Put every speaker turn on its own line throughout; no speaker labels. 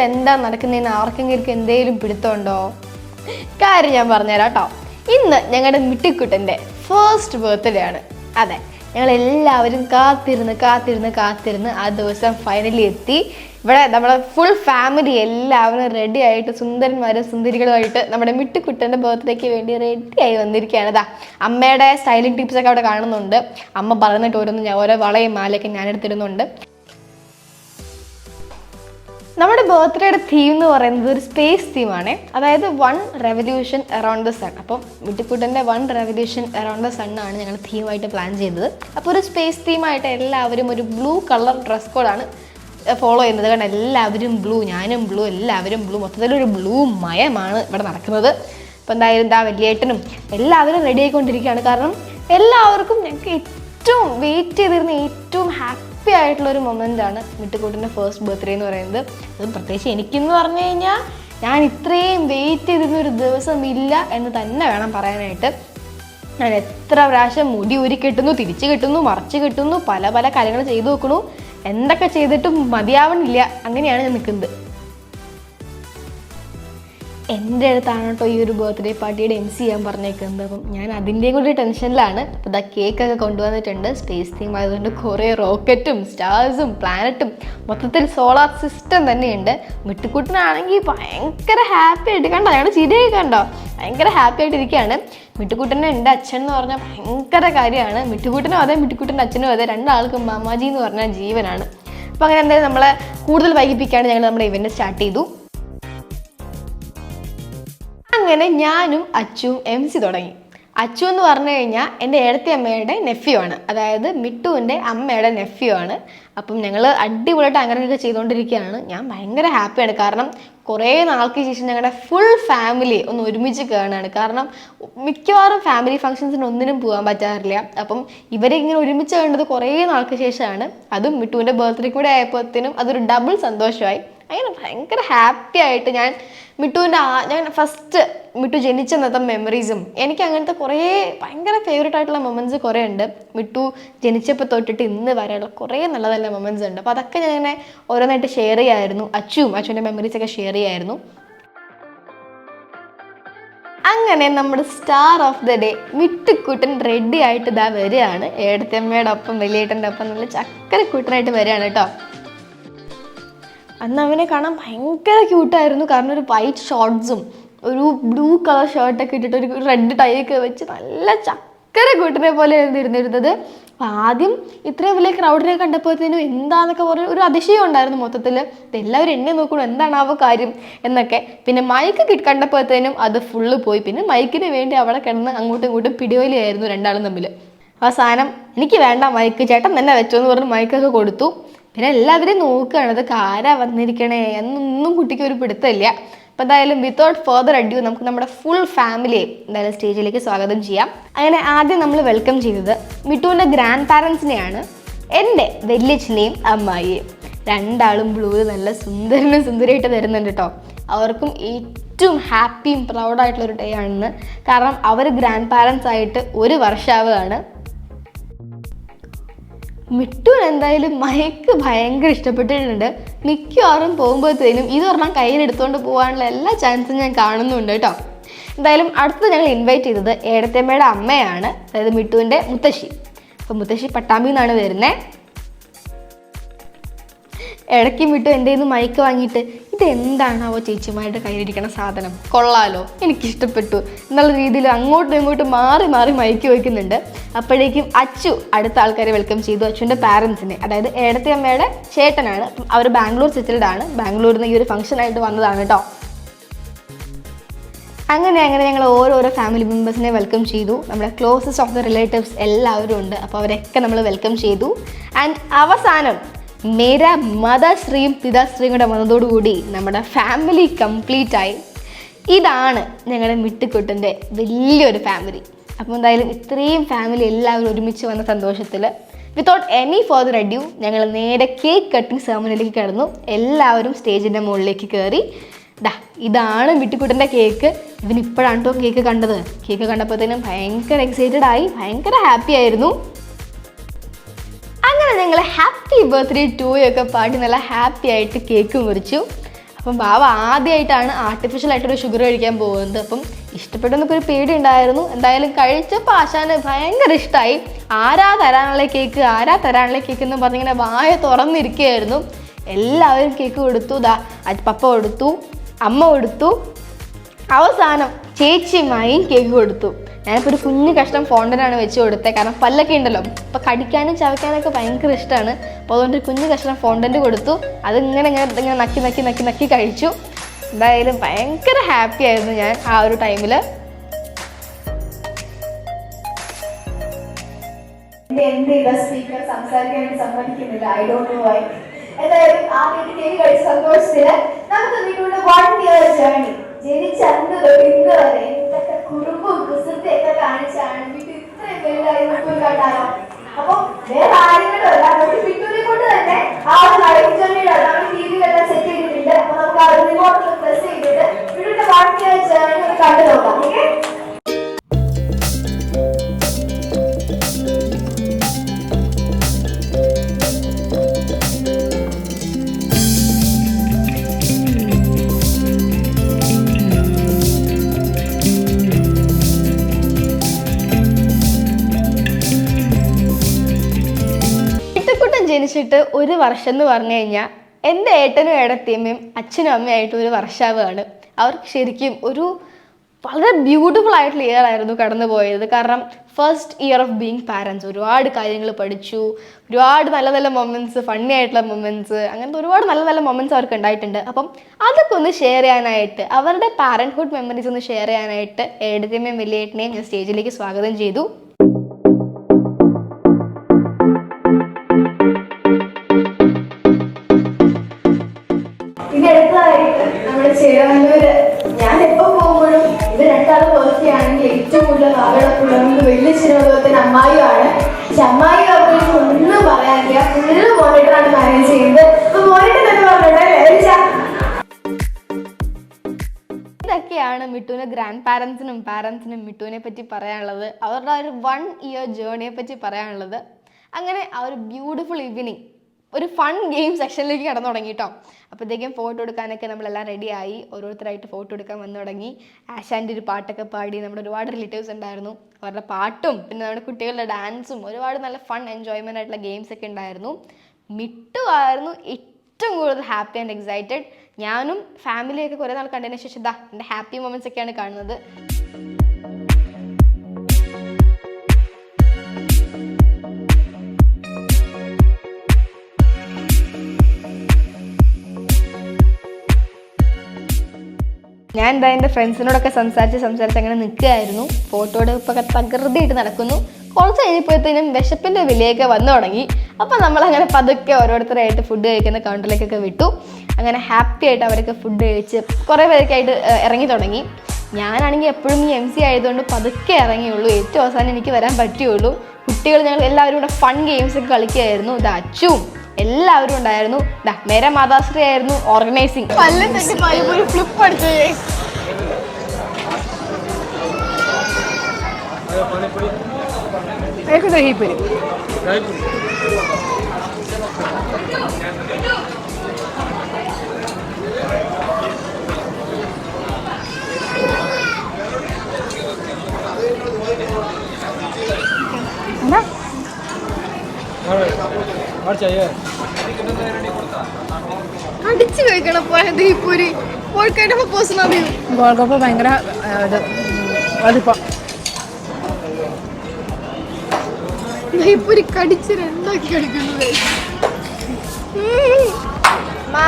ഇപ്പം എന്താ നടക്കുന്നതെന്ന് ആർക്കെങ്കിലും എന്തെങ്കിലും പിടുത്തമുണ്ടോ? കാര്യം ഞാൻ പറഞ്ഞുതരാം കേട്ടോ ഇന്ന് ഞങ്ങളുടെ മിട്ടിക്കുട്ടന്റെ ഫസ്റ്റ് ബർത്ത്ഡേ ആണ്. അതെ ഞങ്ങൾ എല്ലാവരും കാത്തിരുന്ന് കാത്തിരുന്ന് കാത്തിരുന്ന് ആ ദിവസം ഫൈനലി എത്തി. ഇവിടെ നമ്മുടെ ഫുൾ ഫാമിലി എല്ലാവരും റെഡി ആയിട്ട് സുന്ദരന്മാരും സുന്ദരികളുമായിട്ട് നമ്മുടെ മിട്ടുക്കുട്ടന്റെ ബർത്ത്ഡേക്ക് വേണ്ടി റെഡി ആയി വന്നിരിക്കുകയാണ്. ഇതാ അമ്മയുടെ സ്റ്റൈലിംഗ് ടിപ്സൊക്കെ അവിടെ കാണുന്നുണ്ട്. അമ്മ പറഞ്ഞിട്ട് ഓരോന്നും ഞാൻ ഓരോ വളയും മാലയൊക്കെ ഞാൻ എടുത്തിരുന്നുണ്ട് നമ്മുടെ ബർത്ത്ഡേയുടെ തീം എന്ന് പറയുന്നത് ഒരു സ്പേസ് തീമാണ് അതായത് one revolution around the sun അപ്പം വിട്ടിക്കുട്ടന്റെ one revolution around the sun ആണ് ഞങ്ങൾ തീമായിട്ട് പ്ലാൻ ചെയ്തത്. അപ്പോൾ ഒരു സ്പേസ് തീമായിട്ട് എല്ലാവരും ഒരു ബ്ലൂ കളർ ഡ്രസ് കോഡാണ് ഫോളോ ചെയ്യുന്നത്. കാരണം എല്ലാവരും ബ്ലൂ ഞാനും ബ്ലൂ എല്ലാവരും ബ്ലൂ മൊത്തത്തിലൊരു ബ്ലൂ മയമാണ് ഇവിടെ നടക്കുന്നത്. അപ്പോൾ എന്തായാലും എന്താ വലിയേട്ടനും എല്ലാവരും റെഡി ആയിക്കൊണ്ടിരിക്കുകയാണ്. കാരണം എല്ലാവർക്കും ഞങ്ങൾക്ക് ഏറ്റവും വെയിറ്റ് ചെയ്തിരുന്ന ഏറ്റവും ഹാപ്പി ആയിട്ടുള്ള ഒരു മൊമെന്റ് ആണ് മിട്ടുകൂട്ടിന്റെ ഫസ്റ്റ് ബർത്ത്ഡേ എന്ന് പറയുന്നത്. അത് പ്രത്യേകിച്ച് എനിക്കെന്ന് പറഞ്ഞു കഴിഞ്ഞാൽ ഞാൻ ഇത്രയും വെയിറ്റ് ചെയ്തിരുന്ന ഒരു ദിവസം ഇല്ല എന്ന് തന്നെ വേണം പറയാനായിട്ട്. ഞാൻ എത്ര പ്രാവശ്യം മുടി ഊരി കെട്ടുന്നു തിരിച്ചു കെട്ടുന്നു മറച്ചു കെട്ടുന്നു പല പല കാര്യങ്ങൾ ചെയ്തു നോക്കണു എന്തൊക്കെ ചെയ്തിട്ടും മതിയാവണില്ല. അങ്ങനെയാണ് ഞാൻ നിൽക്കുന്നത്. എന്റെ അടുത്താണ് കേട്ടോ ഈ ഒരു ബർത്ത്ഡേ പാർട്ടിയുടെ എം സി ചെയ്യാൻ പറഞ്ഞേക്കുന്നത്. അപ്പം ഞാൻ അതിന്റെയും കൂടി ടെൻഷനിലാണ്. അപ്പോൾ ഇതാ കേക്കൊക്കെ കൊണ്ടുവന്നിട്ടുണ്ട്. സ്പേസ് തീം ആയതുകൊണ്ട് കുറേ റോക്കറ്റും സ്റ്റാർസും പ്ലാനറ്റും മൊത്തത്തിൽ സോളാർ സിസ്റ്റം തന്നെയുണ്ട്. മിട്ടുക്കുട്ടനാണെങ്കിൽ ഭയങ്കര ഹാപ്പി ആയിട്ട് കണ്ടോ? ഞങ്ങളുടെ ചിരിയൊക്കെ കണ്ടോ? ഭയങ്കര ഹാപ്പി ആയിട്ട് ഇരിക്കുകയാണ് മിട്ടുക്കുട്ടനെ എന്റെ അച്ഛൻ എന്ന് പറഞ്ഞാൽ ഭയങ്കര കാര്യമാണ്. മിട്ടുകൂട്ടനും അതെ മിട്ടുകൂട്ടന്റെ അച്ഛനും അതെ. രണ്ടാൾക്കും മാമാജി എന്ന് പറഞ്ഞാൽ ജീവനാണ്. അപ്പോൾ അങ്ങനെ എന്തായാലും നമ്മളെ കൂടുതൽ വൈകിപ്പിക്കാണ്ട് ഞങ്ങൾ നമ്മുടെ ഇവന്റ് സ്റ്റാർട്ട് ചെയ്തു. അങ്ങനെ ഞാനും അച്ചുവും എം സി തുടങ്ങി. അച്ചു എന്ന് പറഞ്ഞു കഴിഞ്ഞാൽ എന്റെ ഏഴത്തെ അമ്മയുടെ നെഫ്യൂ ആണ് അതായത് മിട്ടുവിന്റെ അമ്മയുടെ നെഫ്യൂ ആണ് അപ്പം ഞങ്ങൾ അടിപൊളിയായിട്ട് അങ്ങനെയൊക്കെ ചെയ്തുകൊണ്ടിരിക്കുകയാണ്. ഞാൻ ഭയങ്കര ഹാപ്പിയാണ്. കാരണം കുറേ നാൾക്ക് ശേഷം ഞങ്ങളുടെ ഫുൾ ഫാമിലി ഒന്ന് ഒരുമിച്ച് കാണുകയാണ് കാരണം മിക്കവാറും ഫാമിലി ഫങ്ഷൻസിന് ഒന്നിനും പോകാൻ പറ്റാറില്ല. അപ്പം ഇവരെ ഇങ്ങനെ ഒരുമിച്ച് കണ്ടത് കുറേ നാൾക്ക് ശേഷമാണ്. അതും മിട്ടുവിന്റെ ബർത്ത്ഡേ കൂടെ ആയപ്പോഴത്തേനും അതൊരു ഡബിൾ സന്തോഷമായി. അങ്ങനെ ഭയങ്കര ഹാപ്പി ആയിട്ട് ഞാൻ മിട്ടുവിന്റെ ആ ഞാൻ ഫസ്റ്റ് മിട്ടു ജനിച്ച നൃത്തം മെമ്മറീസും എനിക്ക് അങ്ങനത്തെ കുറേ ഭയങ്കര ഫേവറേറ്റ് ആയിട്ടുള്ള മൊമെന്റ്സ് കുറേ ഉണ്ട്. മിട്ടു ജനിച്ചപ്പോൾ തൊട്ടിട്ട് ഇന്ന് വരെയുള്ള കുറേ നല്ല നല്ല മൊമെന്റ്സ് ഉണ്ട്. അപ്പോൾ അതൊക്കെ ഞാൻ ഇങ്ങനെ ഓരോന്നായിട്ട് ഷെയർ ചെയ്യായിരുന്നു. അച്ചുവും അച്ചുവിന്റെ മെമ്മറീസ് ഒക്കെ ഷെയർ ചെയ്യായിരുന്നു. അങ്ങനെ നമ്മുടെ star of the day Mittukkuttan ready ആയിട്ട് ഇതാ വരികയാണ്. ഏടത്തമ്മയുടെ ഒപ്പം വലിയേട്ടന്റെ ഒപ്പം നല്ല ചക്കരക്കൂട്ടനായിട്ട് വരികയാണ് കേട്ടോ. അന്ന് അവനെ കാണാൻ ഭയങ്കര ക്യൂട്ടായിരുന്നു കാരണം ഒരു വൈറ്റ് ഷോർട്ട്സും ഒരു ബ്ലൂ കളർ ഷർട്ടൊക്കെ ഇട്ടിട്ട് ഒരു റെഡ് ടൈ ഒക്കെ വെച്ച് നല്ല ചക്കര കൂട്ടിനെ പോലെ ഇരുന്നിരുന്നത്. അപ്പം ആദ്യം ഇത്രയും വലിയ ക്രൗഡിനെ കണ്ടപ്പോഴത്തേനും എന്താണെന്നൊക്കെ പറഞ്ഞ ഒരു അതിശയം ഉണ്ടായിരുന്നു മൊത്തത്തിൽ എല്ലാവരും എന്നെ നോക്കണു എന്താണാവോ കാര്യം എന്നൊക്കെ. പിന്നെ മൈക്ക് കിട്ട് കണ്ടപ്പോഴത്തേനും അത് ഫുള്ള് പോയി. പിന്നെ മൈക്കിന് വേണ്ടി അവിടെ കിടന്ന് അങ്ങോട്ടും ഇങ്ങോട്ടും പിടിവലിയായിരുന്നു രണ്ടാളും തമ്മിൽ അവസാനം എനിക്ക് വേണ്ട മൈക്ക് ചേട്ടൻ തന്നെ വെച്ചോ എന്ന് പറഞ്ഞ് മൈക്കൊക്കെ കൊടുത്തു. പിന്നെ എല്ലാവരും നോക്കുകയാണ് അത് ആരാ വന്നിരിക്കണേ? എന്നൊന്നും കുട്ടിക്ക് ഒരു പിടുത്തമില്ല. അപ്പം എന്തായാലും വിത്തൗട്ട് ഫർദർ അഡ്യൂ നമുക്ക് നമ്മുടെ ഫുൾ ഫാമിലിയെ എന്തായാലും സ്റ്റേജിലേക്ക് സ്വാഗതം ചെയ്യാം. അങ്ങനെ ആദ്യം നമ്മൾ വെൽക്കം ചെയ്തത് മിട്ടുവിന്റെ ഗ്രാൻഡ് പാരൻസിനെയാണ് എന്റെ വല്യച്ഛനെയും അമ്മായിയെയും. രണ്ടാളും ബ്ലൂ നല്ല സുന്ദരനും സുന്ദരിയായിട്ട് വരുന്നുണ്ട് കേട്ടോ അവർക്കും ഏറ്റവും ഹാപ്പിയും പ്രൗഡായിട്ടുള്ള ഒരു ഡേ ആണെന്ന്. കാരണം അവർ ഗ്രാൻഡ് പാരൻസ് ആയിട്ട് ഒരു വർഷമാവുകയാണ് മിട്ടുവിന് എന്തായാലും മയക്ക് ഭയങ്കര ഇഷ്ടപ്പെട്ടിട്ടുണ്ട്. മിക്കവാറും പോകുമ്പോഴത്തേനും ഇത് പറഞ്ഞാൽ കയ്യിലെടുത്തുകൊണ്ട് പോകാനുള്ള എല്ലാ ചാൻസും ഞാൻ കാണുന്നുണ്ട് കേട്ടോ. എന്തായാലും അടുത്ത് ഞങ്ങൾ ഇൻവൈറ്റ് ചെയ്തത് ഏടത്തമ്മയുടെ അമ്മയാണ് അതായത് മിട്ടുവിന്റെ മുത്തശ്ശി. അപ്പം മുത്തശ്ശി പട്ടാമ്പി നിന്നാണ് വരുന്നത് ഇടയ്ക്ക് മിട്ടു എന്റെ മയക്ക് വാങ്ങിയിട്ട് ഇത് അവ ചേച്ചിമാരുടെ കയ്യിലിരിക്കുന്ന സാധനം? കൊള്ളാലോ. എനിക്കിഷ്ടപ്പെട്ടു. എന്നുള്ള രീതിയിൽ അങ്ങോട്ടും ഇങ്ങോട്ടും മാറി മാറി മയക്കി വയ്ക്കുന്നുണ്ട് അപ്പോഴേക്കും അച്ചു അടുത്ത ആൾക്കാരെ വെൽക്കം ചെയ്തു. അച്ചുവിന്റെ പാരൻസിനെ അതായത് ഏടത്തെ അമ്മയുടെ ചേട്ടനാണ്. അവർ ബാംഗ്ലൂർ സെറ്റിൽഡ് ആണ് ബാംഗ്ലൂരിൽ നിന്ന് ഈ ഒരു ഫംഗ്ഷനായിട്ട് വന്നതാണ് കേട്ടോ അങ്ങനെ അങ്ങനെ ഞങ്ങൾ ഓരോരോ ഫാമിലി മെമ്പേഴ്സിനെ വെൽക്കം ചെയ്തു. നമ്മുടെ ക്ലോസസ്റ്റ് ഓഫ് ദ റിലേറ്റീവ്സ് എല്ലാവരും ഉണ്ട്. അപ്പോൾ അവരൊക്കെ നമ്മൾ വെൽക്കം ചെയ്തു. ആൻഡ് അവസാനം മേര മദശ്രീയും പിതാശ്രീയും കൂടെ വന്നതോടുകൂടി നമ്മുടെ ഫാമിലി കംപ്ലീറ്റ് ആയി. ഇതാണ് ഞങ്ങളുടെ മിട്ടുക്കുട്ടന്റെ വലിയൊരു ഫാമിലി അപ്പോൾ എന്തായാലും ഇത്രയും ഫാമിലി എല്ലാവരും ഒരുമിച്ച് വന്ന സന്തോഷത്തിൽ വിത്തൗട്ട് എനി ഫർദർ അഡ്യൂ ഞങ്ങൾ നേരെ കേക്ക് കട്ടിങ് സെർമണിയിലേക്ക് കടന്നു. എല്ലാവരും സ്റ്റേജിന്റെ മുകളിലേക്ക് കയറി ദാ ഇതാണ് വിട്ടിക്കുട്ടന്റെ കേക്ക് ഇവൻ ഇപ്പോഴാണ് കേട്ടോ കേക്ക് കണ്ടത്. കേക്ക് കണ്ടപ്പോഴത്തേനും ഭയങ്കര എക്സൈറ്റഡ് ആയി ഭയങ്കര ഹാപ്പി ആയിരുന്നു. ഞങ്ങൾ ഹാപ്പി ബർത്ത്ഡേ ടു ഒക്കെ നല്ല ഹാപ്പി ആയിട്ട് കേക്ക് മുറിച്ചു. അപ്പം ബാബ ആദ്യമായിട്ടാണ് ആർട്ടിഫിഷ്യൽ ആയിട്ടൊരു ഷുഗർ കഴിക്കാൻ പോകുന്നത്. അപ്പം ഇഷ്ടപ്പെട്ടെന്നൊക്കെ ഒരു പേടി ഉണ്ടായിരുന്നു. എന്തായാലും കഴിച്ചപ്പോൾ ആശാന് ഭയങ്കര ഇഷ്ടമായി ആരാ തരാനുള്ള കേക്ക് ആരാ തരാനുള്ള കേക്ക് എന്ന് പറഞ്ഞിങ്ങനെ വായ തുറന്നിരിക്കുകയായിരുന്നു. എല്ലാവരും കേക്ക് കൊടുത്തു. ദാ പപ്പ കൊടുത്തു അമ്മ കൊടുത്തു. അവസാനം ചേച്ചിയുമായും കേക്ക് കൊടുത്തു. ഞാനിപ്പോൾ ഒരു കുഞ്ഞു കഷ്ണം ഫോണ്ടനാണ് വെച്ച് കൊടുത്തത് കാരണം പല്ലൊക്കെ ഉണ്ടല്ലോ. അപ്പോൾ കടിക്കാനും ചവയ്ക്കാനൊക്കെ ഭയങ്കര ഇഷ്ടമാണ് അപ്പോൾ അതുകൊണ്ട് ഒരു കുഞ്ഞു കഷ്ണം ഫോണ്ടന്റ് കൊടുത്തു. അത് ഇങ്ങനെ ഇങ്ങനെ നക്കി നക്കി നക്കി നക്കി കഴിച്ചു. എന്തായാലും ഭയങ്കര ഹാപ്പി ആയിരുന്നു ഞാൻ ആ ഒരു ടൈമിൽ
സ്പീക്കർ സംസാരിക്കാൻ വേണ്ടി സമ്മതിക്കുന്നില്ല. ഐ ഡോണ്ട് നോ വൈ എന്തായാലും ആ കേക്ക് കഴിച്ച സന്തോഷത്തിൽ നമുക്ക് നിങ്ങളുടെ വൺ ഇയർ ജേർണി ജനിച്ച അന്ന് തൊട്ട് ഇന്ന് വരെ കുസൃതിയൊക്കെ കാണിച്ചാണ് വീട്ടിൽ ഇത്രയും വലുതായി നമുക്ക് കണ്ടാലോ അപ്പൊ വേറെ ആരെങ്കിലും അല്ല നമുക്ക് വിട്ടൂരെ കൊണ്ട് തന്നെ ആ ഒരു ലൈഫ് സെറ്റ് ചെയ്തിട്ടുണ്ട്. അപ്പൊ നമുക്ക് ആ റിമോട്ട് പ്രസ് ചെയ്തിട്ട് വീടിന്റെ ജേർണി കണ്ടു നോക്കാം ഓക്കെ
ജനിച്ചിട്ട് ഒരു വർഷം എന്ന് പറഞ്ഞു കഴിഞ്ഞാൽ എന്റെ ഏട്ടനും ഏടത്തിയമ്മയും അച്ഛനും അമ്മയായിട്ട് ഒരു വർഷാവാണ് അവർക്ക് ശരിക്കും ഒരു വളരെ ബ്യൂട്ടിഫുൾ ആയിട്ടുള്ള ഇയർ ആയിരുന്നു കടന്നു പോയത്. കാരണം first year of being parents ഒരുപാട് കാര്യങ്ങൾ പഠിച്ചു. ഒരുപാട് നല്ല നല്ല മൊമെന്റ്സ് ഫണ്ണി ആയിട്ടുള്ള മൊമെന്റ്സ് അങ്ങനത്തെ ഒരുപാട് നല്ല നല്ല മൊമെന്റ്സ് അവർക്ക് ഉണ്ടായിട്ടുണ്ട്. അപ്പം അതൊക്കെ ഒന്ന് ഷെയർ ചെയ്യാനായിട്ട് അവരുടെ പാരൻഹുഡ് മെമ്മറീസ് ഒന്ന് ഷെയർ ചെയ്യാനായിട്ട് ഏടത്തിയമ്മയും വലിയേട്ടനെയും ഞാൻ സ്റ്റേജിലേക്ക് സ്വാഗതം ചെയ്തു.
ഇനി അടുത്തതായിട്ട് നമ്മുടെ ചേരാനൂര്. ഞാൻ എപ്പോ പോകുമ്പോഴും ഇത് രണ്ടാളും നോക്കിയാണെങ്കിൽ ഏറ്റവും കൂടുതൽ നാളുകളൊക്കെ വലിയ ചിരവത്തിന് അമ്മായിയാണ് പക്ഷെ അമ്മായി അവർക്ക് ഒന്നും പറയാനില്ല. ഫുള്ള് മോണിറ്ററാണ് മാനേജ് ചെയ്യുന്നത്. അപ്പൊ മോണിറ്റർ തന്നെ പറഞ്ഞോട്ടെ ലളിത.
ഇതൊക്കെയാണ് മിട്ടുവിന് ഗ്രാൻഡ് പാരൻസിനും പാരൻസിനും മിട്ടുവിനെ പറ്റി പറയാനുള്ളത്. അവരുടെ ഒരു വൺ ഇയർ ജേർണിയെ പറ്റി പറയാനുള്ളത്. അങ്ങനെ ആ ഒരു ബ്യൂട്ടിഫുൾ ഈവനിങ് ഒരു ഫൺ ഗെയിം സെക്ഷനിലേക്ക് കടന്നു തുടങ്ങി കേട്ടോ അപ്പോഴത്തേക്കും ഫോട്ടോ എടുക്കാനൊക്കെ നമ്മളെല്ലാം റെഡിയായി ഓരോരുത്തരായിട്ട് ഫോട്ടോ എടുക്കാൻ വന്നു തുടങ്ങി. ആശാന്റെ ഒരു പാട്ടൊക്കെ പാടി നമ്മുടെ ഒരുപാട് റിലേറ്റീവ്സ് ഉണ്ടായിരുന്നു. അവരുടെ പാട്ടും പിന്നെ നമ്മുടെ കുട്ടികളുടെ ഡാൻസും ഒരുപാട് നല്ല ഫൺ എൻജോയ്മെന്റ് ആയിട്ടുള്ള ഗെയിംസ് ഒക്കെ ഉണ്ടായിരുന്നു. മിട്ടു ആയിരുന്നു ഏറ്റവും കൂടുതൽ ഹാപ്പി ആൻഡ് എക്സൈറ്റഡ് ഞാനും ഫാമിലിയൊക്കെ കുറേ നാൾ കണ്ടതിന് ശേഷം ഇതാ എന്റെ ഹാപ്പി മൊമെന്റ്സ് ഒക്കെയാണ് കാണുന്നത്. ഞാൻ എന്താ എന്റെ ഫ്രണ്ട്സിനോടൊക്കെ സംസാരിച്ച് സംസാരിച്ച് അങ്ങനെ നിൽക്കുകയായിരുന്നു. ഫോട്ടോ എടുപ്പൊക്കെ തകൃതിയായിട്ട് നടക്കുന്നു. കുറച്ച് കഴിഞ്ഞപ്പോഴത്തേനും വിശപ്പിന്റെ വിലയൊക്കെ വന്നു തുടങ്ങി. അപ്പോൾ നമ്മളങ്ങനെ പതുക്കെ ഓരോരുത്തരായിട്ട് ഫുഡ് കഴിക്കുന്ന കൗണ്ടറിലേക്കൊക്കെ വിട്ടു. അങ്ങനെ ഹാപ്പി ആയിട്ട് അവരൊക്കെ ഫുഡ് കഴിച്ച് കുറേ പേരൊക്കെ ആയിട്ട് ഇറങ്ങി തുടങ്ങി. ഞാനാണെങ്കിൽ എപ്പോഴും ഈ എം സി ആയതുകൊണ്ട് പതുക്കെ ഇറങ്ങിയുള്ളൂ. ഏറ്റവും അവസാനം എനിക്ക് വരാൻ പറ്റുകയുള്ളൂ കുട്ടികൾ ഞങ്ങൾ എല്ലാവരും കൂടെ ഫൺ ഗെയിംസൊക്കെ കളിക്കുകയായിരുന്നു. ഇത് അച്ചും എല്ലാവരും ഉണ്ടായിരുന്നു. മേര മാതാശ്രീ ആയിരുന്നു ഓർഗനൈസിങ് ഫ്ലിപ്പ് അടിച്ചു കഴിക്കണം പോയി കഴിഞ്ഞപ്പോ പോസ്റ്റ് മതി.
ഗോൾഗപ്പ ഭയങ്കര ഇത് അതിപ്പം
ദീപൂരി കടിച്ച് രണ്ടാക്കി കഴിക്കുന്നത് മാ.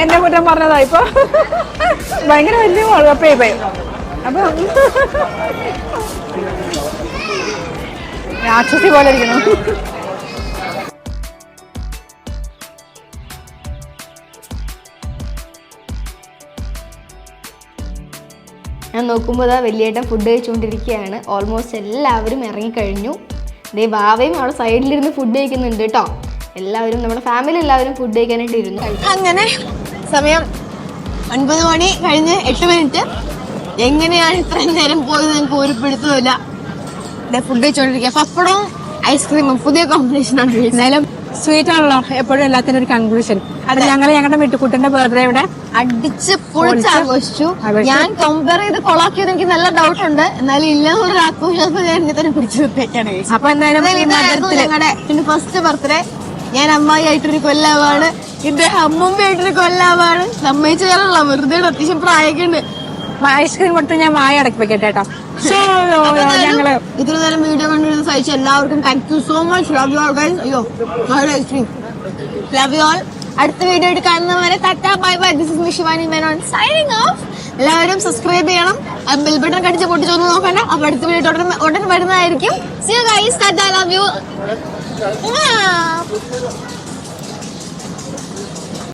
എന്നെ കുറ്റം പറഞ്ഞതാ ഇപ്പൊ. ഭയങ്കര വലിയ വളപ്പേ പോയി അപ്പൊ. രാക്ഷസി പോലെ ഇരിക്കുന്നു.
ഞാൻ നോക്കുമ്പോൾ അതാ വലിയേട്ടൻ ഫുഡ് കഴിച്ചുകൊണ്ടിരിക്കുകയാണ് ഓൾമോസ്റ്റ് എല്ലാവരും ഇറങ്ങിക്കഴിഞ്ഞു. ദേ ബാവയും അവിടെ സൈഡിലിരുന്ന് ഫുഡ് കഴിക്കുന്നുണ്ട് കേട്ടോ എല്ലാവരും നമ്മുടെ ഫാമിലി എല്ലാവരും ഫുഡ് കഴിക്കാനായിട്ട് ഇരുന്നു.
അങ്ങനെ
സമയം ഒൻപത് മണി കഴിഞ്ഞ് എട്ട് മിനിറ്റ്. എങ്ങനെയാണ് ഇത്രയും നേരം പോയത് ഞങ്ങൾക്ക് ഒരു പിടുത്തമില്ല ഫുഡ് കഴിച്ചോണ്ടിരിക്കുക. പപ്പടവും ഐസ്ക്രീമും പുതിയ കോമ്പിനേഷൻ ആണ്
എന്നാലും സ്വീറ്റ് ആണല്ലോ എപ്പോഴും എല്ലാത്തിനും ഒരു കൺക്ലൂഷൻ അത്. ഞങ്ങൾ ഞങ്ങളുടെ വീട്ടുകൂട്ടിന്റെ ബർത്ത്ഡേ ഇവിടെ.
അടിച്ച് പൊളിച്ച് ആഘോഷിച്ചു. ഞാൻ കമ്പയർ ചെയ്ത് കൊളാക്കിയത് എനിക്ക് നല്ല ഡൗട്ട് ഉണ്ട്. എന്നാലും ഇല്ലാതെ ഒരു ആഘോഷം ഞാൻ ഇങ്ങനെ തന്നെ പിടിച്ചു നിർത്തിയേക്കാണ്
അപ്പൊ എന്തായാലും
ഞങ്ങളുടെ ഫസ്റ്റ് ബർത്ത്ഡേ ഞാൻ അമ്മായി ആയിട്ടൊരു കൊല്ലാവാണ്. ഇദ്ദേഹം അമ്മമ്മ ആയിട്ടൊരു കൊല്ലാവാണ്. സമ്മതിച്ചു തരാനുള്ള വെറുതെ അത്യാവശ്യം പ്രായമൊക്കെ ഉണ്ട്
ഐസ്ക്രീം കൊടുത്ത് ഞാൻ വായ അടക്കി വെക്കട്ടെ കേട്ടോ ഞങ്ങൾ
ഇത്ര നേരം വീഡിയോ കണ്ടിരുന്ന സഹിച്ച എല്ലാവർക്കും thank you so much love you guys അയ്യോ ice cream love you all അടുത്ത വീഡിയോ ആയിട്ട് കാണുന്നവരെ തട്ടാ bye bye this is Mishivani Menon signing off എല്ലാവരും സബ്സ്ക്രൈബ് ചെയ്യണം. ബെൽ ബട്ടൺ കടിച്ച് പൊട്ടിച്ചൊന്നും നോക്കണ്ട. അപ്പൊ അടുത്ത വീഡിയോ ഉടൻ ഉടൻ വരുന്നതായിരിക്കും. സി യു ഗൈസ് തട്ട ലവ് യു 不